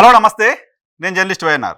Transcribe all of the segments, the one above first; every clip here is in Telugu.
హలో నమస్తే. నేను జర్నలిస్ట్ వైఎన్ఆర్.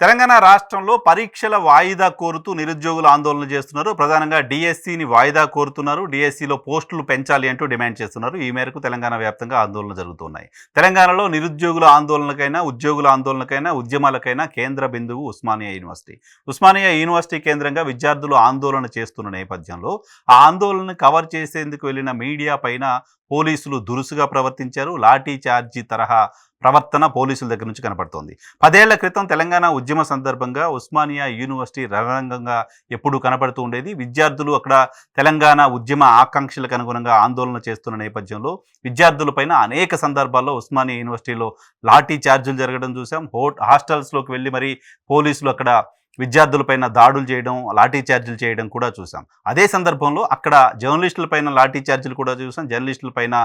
తెలంగాణ రాష్ట్రంలో పరీక్షల వాయిదా కోరుతూ నిరుద్యోగులు ఆందోళన చేస్తున్నారు. ప్రధానంగా డిఎస్సిని వాయిదా కోరుతున్నారు. డిఎస్సిలో పోస్టులు పెంచాలి అంటూ డిమాండ్ చేస్తున్నారు. ఈ మేరకు తెలంగాణ వ్యాప్తంగా ఆందోళన జరుగుతున్నాయి. తెలంగాణలో నిరుద్యోగుల ఆందోళనకైనా ఉద్యోగుల ఆందోళనకైనా ఉద్యమాలకైనా కేంద్ర బిందువు ఉస్మానియా యూనివర్సిటీ. ఉస్మానియా యూనివర్సిటీ కేంద్రంగా విద్యార్థులు ఆందోళన చేస్తున్న నేపథ్యంలో ఆ ఆందోళనను కవర్ చేసేందుకు వెళ్ళిన మీడియా పైన పోలీసులు దురుసుగా ప్రవర్తించారు. లాఠీ చార్జీ తరహా ప్రవర్తన పోలీసుల దగ్గర నుంచి కనపడుతోంది. పదేళ్ళ క్రితం తెలంగాణ ఉద్యమ సందర్భంగా ఉస్మానియా యూనివర్సిటీ రణరంగంగా ఎప్పుడు కనపడుతూ ఉండేది. విద్యార్థులు అక్కడ తెలంగాణ ఉద్యమ ఆకాంక్షలకు అనుగుణంగా ఆందోళన చేస్తున్న నేపథ్యంలో విద్యార్థులపైన అనేక సందర్భాల్లో ఉస్మానియా యూనివర్సిటీలో లాఠీ చార్జీలు జరగడం చూసాం హో హాస్టల్స్లోకి వెళ్ళి మరి పోలీసులు అక్కడ విద్యార్థులపైన దాడులు చేయడం లాఠీ చార్జీలు చేయడం కూడా చూసాం అదే సందర్భంలో అక్కడ జర్నలిస్టులపైన లాఠీ చార్జీలు కూడా చూసాం జర్నలిస్టులపైన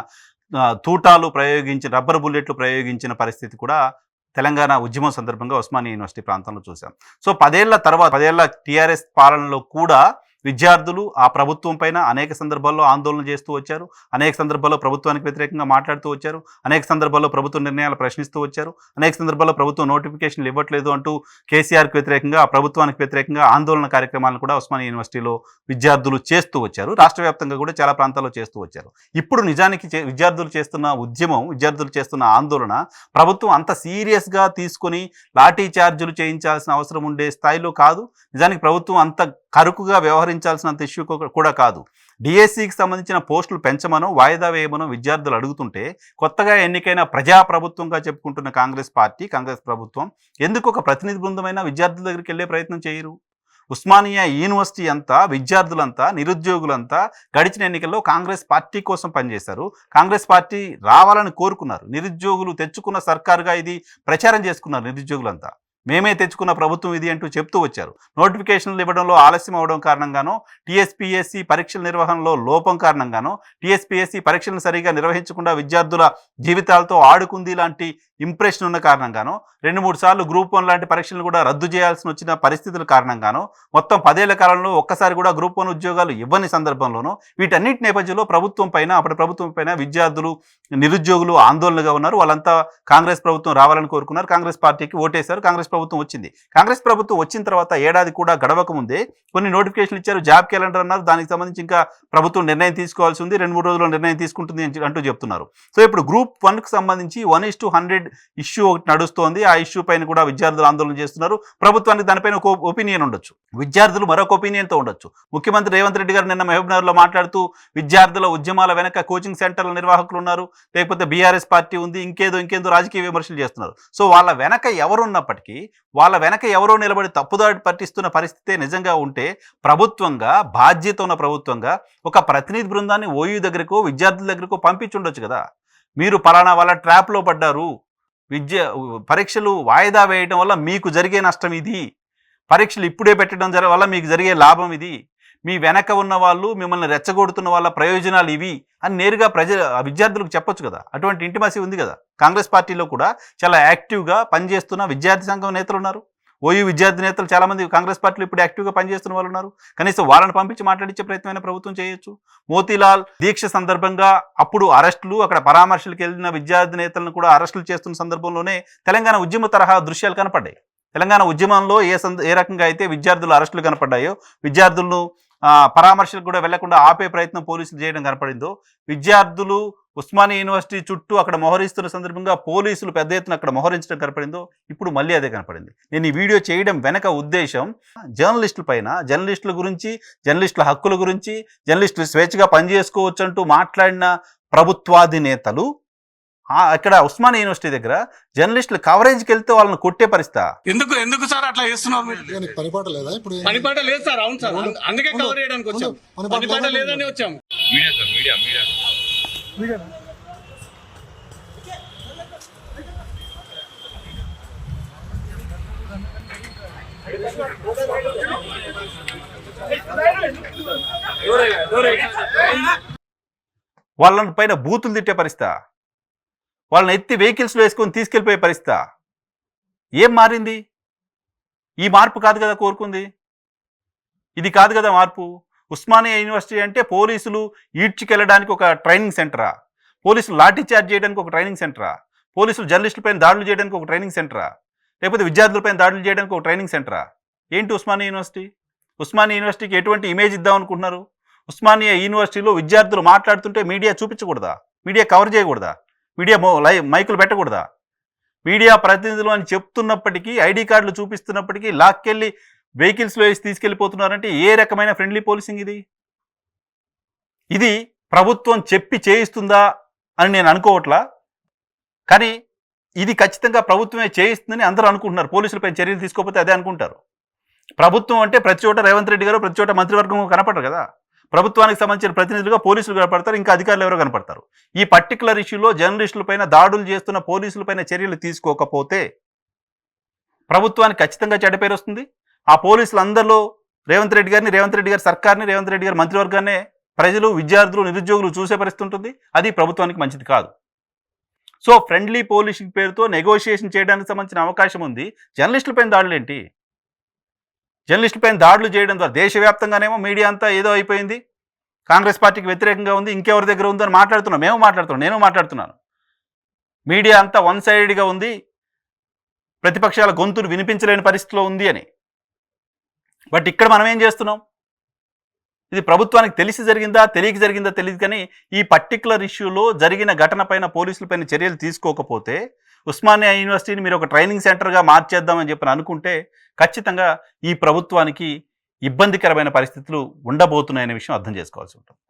తూటాలు ప్రయోగించి రబ్బర్ బుల్లెట్లు ప్రయోగించిన పరిస్థితి కూడా తెలంగాణ ఉద్యమం సందర్భంగా ఉస్మానియా యూనివర్సిటీ ప్రాంతంలో చూసాం. సో పదేళ్ళ తర్వాత పదేళ్ళ టీఆర్ఎస్ పాలనలో కూడా విద్యార్థులు ఆ ప్రభుత్వం పైన అనేక సందర్భాల్లో ఆందోళన చేస్తూ వచ్చారు. అనేక సందర్భాల్లో ప్రభుత్వానికి వ్యతిరేకంగా మాట్లాడుతూ వచ్చారు. అనేక సందర్భాల్లో ప్రభుత్వ నిర్ణయాలు ప్రశ్నిస్తూ వచ్చారు. అనేక సందర్భాల్లో ప్రభుత్వం నోటిఫికేషన్లు ఇవ్వట్లేదు అంటూ కేసీఆర్కి వ్యతిరేకంగా ప్రభుత్వానికి వ్యతిరేకంగా ఆందోళన కార్యక్రమాలను కూడా ఉస్మానియా యూనివర్సిటీలో విద్యార్థులు చేస్తూ వచ్చారు. రాష్ట్ర వ్యాప్తంగా కూడా చాలా ప్రాంతాల్లో చేస్తూ వచ్చారు. ఇప్పుడు నిజానికి చే- విద్యార్థులు చేస్తున్న ఉద్యమం విద్యార్థులు చేస్తున్న ఆందోళన ప్రభుత్వం అంత సీరియస్గా తీసుకొని లాఠీ చార్జీలు చేయించాల్సిన అవసరం ఉండే స్థాయిలో కాదు. నిజానికి ప్రభుత్వం అంత కరుకుగా వ్యవహరించాల్సినంత ఇష్యూ కూడా కాదు. డిఎస్సికి సంబంధించిన పోస్టులు పెంచమనో వాయిదా వేయమనో విద్యార్థులు అడుగుతుంటే కొత్తగా ఎన్నికైన ప్రజాప్రభుత్వంగా చెప్పుకుంటున్న కాంగ్రెస్ పార్టీ కాంగ్రెస్ ప్రభుత్వం ఎందుకు ఒక ప్రతినిధి బృందమైన విద్యార్థుల దగ్గరికి వెళ్ళే ప్రయత్నం చేయరు? ఉస్మానియా యూనివర్సిటీ అంతా విద్యార్థులంతా నిరుద్యోగులంతా గడిచిన ఎన్నికల్లో కాంగ్రెస్ పార్టీ కోసం పనిచేశారు. కాంగ్రెస్ పార్టీ రావాలని కోరుకున్నారు. నిరుద్యోగులు తెచ్చుకున్న సర్కారుగా ఇది ప్రచారం చేసుకున్నారు నిరుద్యోగులంతా. మేమే తెచ్చుకున్న ప్రభుత్వం ఇది అంటూ చెప్తూ వచ్చారు. నోటిఫికేషన్లు ఇవ్వడంలో ఆలస్యం అవడం కారణంగానో టీఎస్పీఎస్సీ పరీక్షల నిర్వహణలో లోపం కారణంగానో టీఎస్పీఎస్సీ పరీక్షలను సరిగా నిర్వహించకుండా విద్యార్థుల జీవితాలతో ఆడుకుంది లాంటి ఇంప్రెషన్ ఉన్న కారణంగానో రెండు మూడు సార్లు గ్రూప్ వన్ లాంటి పరీక్షలను కూడా రద్దు చేయాల్సి వచ్చిన పరిస్థితుల కారణంగానో మొత్తం పదేళ్ళ కాలంలో ఒక్కసారి కూడా గ్రూప్ వన్ ఉద్యోగాలు ఇవ్వని సందర్భంలోనూ వీటన్నిటి నేపథ్యంలో ప్రభుత్వం పైన అప్పటి ప్రభుత్వం పైన విద్యార్థులు నిరుద్యోగులు ఆందోళనగా ఉన్నారు. వాళ్ళంతా కాంగ్రెస్ ప్రభుత్వం రావాలని కోరుకున్నారు. కాంగ్రెస్ పార్టీకి ఓటేశారు. కాంగ్రెస్ ప్రభుత్వం వచ్చింది. కాంగ్రెస్ ప్రభుత్వం వచ్చిన తర్వాత ఏడాది కూడా గడవక ముందే కొన్ని నోటిఫికేషన్లు ఇచ్చారు. జాబ్ క్యాలెండర్ అన్నారు. దానికి సంబంధించి ఇంకా ప్రభుత్వం నిర్ణయం తీసుకోవాల్సి ఉంది. రెండు మూడు రోజుల్లో నిర్ణయం తీసుకుంటుంది అని అంటూ చెప్తున్నారు. సో ఇప్పుడు గ్రూప్ వన్కి సంబంధించి one is two hundred issue ఒకటి నడుస్తోంది. ఆ ఇష్యూ పైన కూడా విద్యార్థులు ఆందోళన చేస్తున్నారు. ప్రభుత్వానికి దానిపైన ఒక ఒపీనియన్ ఉండొచ్చు. విద్యార్థులు మరొక ఒపీనియన్తో ఉండొచ్చు. ముఖ్యమంత్రి రేవంత్ రెడ్డి గారు నిన్న మహబూబ్నగర్లో మాట్లాడుతూ విద్యార్థుల ఉద్యమాల వెనక కోచింగ్ సెంటర్ల నిర్వాహకులు ఉన్నారు. లేకపోతే బీఆర్ఎస్ పార్టీ ఉంది. ఇంకేదో ఇంకేదో రాజకీయ విమర్శలు చేస్తున్నారు. సో వాళ్ళ వెనక ఎవరున్నప్పటికీ వాళ్ళ వెనక ఎవరో నిలబడి తప్పుదారి పట్టిస్తున్న పరిస్థితే నిజంగా ఉంటే ప్రభుత్వంగా బాధ్యత ఉన్న ప్రభుత్వంగా ఒక ప్రతినిధి బృందాన్ని ఓయూ దగ్గరకు విద్యార్థుల దగ్గరకు పంపించుండొచ్చు కదా. మీరు పలానా వాళ్ళ ట్రాప్లో పడ్డారు. విద్య పరీక్షలు వాయిదా వేయడం వల్ల మీకు జరిగే నష్టం ఇది. పరీక్షలు ఇప్పుడే పెట్టడం వల్ల మీకు జరిగే లాభం ఇది. మీ వెనక ఉన్న వాళ్ళు మిమ్మల్ని రెచ్చగొడుతున్న వాళ్ళ ప్రయోజనాలు ఇవి అని నేరుగా ప్రజ విద్యార్థులకు చెప్పొచ్చు కదా. అటువంటి ఇంటిమసీ ఉంది కదా. కాంగ్రెస్ పార్టీలో కూడా చాలా యాక్టివ్గా పనిచేస్తున్న విద్యార్థి సంఘం నేతలు ఉన్నారు. ఓయూ విద్యార్థి నేతలు చాలామంది కాంగ్రెస్ పార్టీలో ఇప్పుడు యాక్టివ్గా పనిచేస్తున్న వాళ్ళు ఉన్నారు. కనీసం వాళ్ళని పంపించి మాట్లాడించే ప్రయత్నమైన ప్రభుత్వం చేయొచ్చు. మోతీలాల్ దీక్ష సందర్భంగా అప్పుడు అరెస్టులు అక్కడ పరామర్శలకు వెళ్ళిన విద్యార్థి నేతలను కూడా అరెస్టులు చేస్తున్న సందర్భంలోనే తెలంగాణ ఉద్యమ తరహా దృశ్యాలు కనపడ్డాయి. తెలంగాణ ఉద్యమంలో ఏ సంద ఏ రకంగా అయితే విద్యార్థులు అరెస్టులు కనపడ్డాయో విద్యార్థులను పరామర్శలకు కూడా వెళ్ళకుండా ఆపే ప్రయత్నం పోలీసులు చేయడం కనపడిందో విద్యార్థులు ఉస్మానియా యూనివర్సిటీ చుట్టూ అక్కడ మొహరిస్తున్న సందర్భంగా పోలీసులు పెద్ద ఎత్తున అక్కడ మొహరించడం కనపడిందో ఇప్పుడు మళ్ళీ అదే కనపడింది. నేను ఈ వీడియో చేయడం వెనక ఉద్దేశం జర్నలిస్టుల పైన జర్నలిస్టుల గురించి జర్నలిస్టుల హక్కుల గురించి జర్నలిస్టులు స్వేచ్ఛగా పనిచేసుకోవచ్చు అంటూ మాట్లాడిన ప్రభుత్వాధినేతలు ఇక్కడ ఉస్మానియా యూనివర్సిటీ దగ్గర జర్నలిస్టులు కవరేజ్కి వెళ్తే వాళ్ళని కొట్టే పరిస్థితి. ఎందుకు ఎందుకు సార్ అట్లా చేస్తున్నారు పనిపాట లేదా ఇప్పుడు? ఏంది? పని పాట లేదు సార్ అవును సార్. అంద- అందుకే కవర్ చేయడానికి వచ్చాం. ఉండు, పని పని పాట పాట లేదా? లేదని వచ్చాం. Media sir media media. వాళ్ళని పైన బూతులు తిట్టే పరిస్థితి. వాళ్ళని ఎత్తి వెహికల్స్లో వేసుకొని తీసుకెళ్ళిపోయే పరిస్థితి? ఏం మారింది? ఈ మార్పు కాదు కదా కోరుకుంది? ఇది కాదు కదా మార్పు? ఉస్మానియా యూనివర్సిటీ అంటే పోలీసులు ఈడ్చుకెళ్ళడానికి ఒక ట్రైనింగ్ సెంటరా? పోలీసులు లాఠీ చార్జ్ చేయడానికి ఒక ట్రైనింగ్ సెంటరా? పోలీసులు జర్నలిస్టులపైన దాడులు చేయడానికి ఒక ట్రైనింగ్ సెంటరా? లేకపోతే విద్యార్థులపైన దాడులు చేయడానికి ఒక ట్రైనింగ్ సెంటరా? ఏంటి ఉస్మానియా యూనివర్సిటీ? ఉస్మానియా యూనివర్సిటీకి ఎటువంటి ఇమేజ్ ఇద్దాం అనుకుంటున్నారు? ఉస్మానియా యూనివర్సిటీలో విద్యార్థులు మాట్లాడుతుంటే మీడియా చూపించకూడదా? మీడియా కవర్ చేయకూడదా? మీడియా మో లై మైకులు పెట్టకూడదా? మీడియా ప్రతినిధులు అని చెప్తున్నప్పటికీ ఐడి కార్డులు చూపిస్తున్నప్పటికీ లాక్కెళ్ళి వెహికల్స్లో వేసి తీసుకెళ్ళిపోతున్నారంటే ఏ రకమైన ఫ్రెండ్లీ పోలీసింగ్ ఇది? ఇది ప్రభుత్వం చెప్పి చేయిస్తుందా అని నేను అనుకోవట్లా? కానీ ఇది ఖచ్చితంగా ప్రభుత్వమే చేయిస్తుందని అందరూ అనుకుంటున్నారు. పోలీసులపై చర్యలు తీసుకోకపోతే అదే అనుకుంటారు. ప్రభుత్వం అంటే ప్రతి చోట రేవంత్ రెడ్డి గారు ప్రతి చోట మంత్రివర్గం కనపడరు కదా? ప్రభుత్వానికి సంబంధించిన ప్రతినిధులుగా పోలీసులు కనపడతారు ఇంకా అధికారులు ఎవరో కనపడతారు. ఈ పర్టికులర్ ఇష్యూలో జర్నలిస్టులపైన దాడులు చేస్తున్న పోలీసులపైన చర్యలు తీసుకోకపోతే ప్రభుత్వానికి ఖచ్చితంగా చెడ్డ పేరు వస్తుంది. ఆ పోలీసులు అందరిలో రేవంత్ రెడ్డి గారిని రేవంత్ రెడ్డి గారి సర్కార్ని రేవంత్ రెడ్డి గారి మంత్రివర్గాన్నే ప్రజలు విద్యార్థులు నిరుద్యోగులు చూసే పరిస్థితి ఉంటుంది. అది ప్రభుత్వానికి మంచిది కాదు. సో ఫ్రెండ్లీ పోలీసింగ్ పేరుతో నెగోషియేషన్ చేయడానికి సంబంధించిన అవకాశం ఉంది. జర్నలిస్టులపైన దాడులు జర్నలిస్ట్ పైన దాడులు చేయడం ద్వారా దేశవ్యాప్తంగానేమో మీడియా అంతా ఏదో అయిపోయింది. కాంగ్రెస్ పార్టీకి వ్యతిరేకంగా ఉంది. ఇంకెవరి దగ్గర ఉందని మాట్లాడుతున్నాం. మేము మాట్లాడుతున్నాం. నేను మాట్లాడుతున్నాను. మీడియా అంతా వన్ సైడెడ్గా ఉంది. ప్రతిపక్షాల గొంతులు వినిపించలేని పరిస్థితిలో ఉంది అని. బట్ ఇక్కడ మనం ఏం చేస్తున్నాం? ఇది ప్రభుత్వానికి తెలిసి జరిగిందా? తెలియక జరిగిందా? తెలియదు కానీ ఈ పర్టికులర్ ఇష్యూలో జరిగిన ఘటన పైన పోలీసులపైన చర్యలు తీసుకోకపోతే ఉస్మానియా యూనివర్సిటీని మీరు ఒక ట్రైనింగ్ సెంటర్గా మార్చేద్దామని చెప్పి అనుకుంటే ఖచ్చితంగా ఈ ప్రభుత్వానికి ఇబ్బందికరమైన పరిస్థితులు ఉండబోతున్నాయనే విషయం అర్థం చేసుకోవాల్సి ఉంటుంది.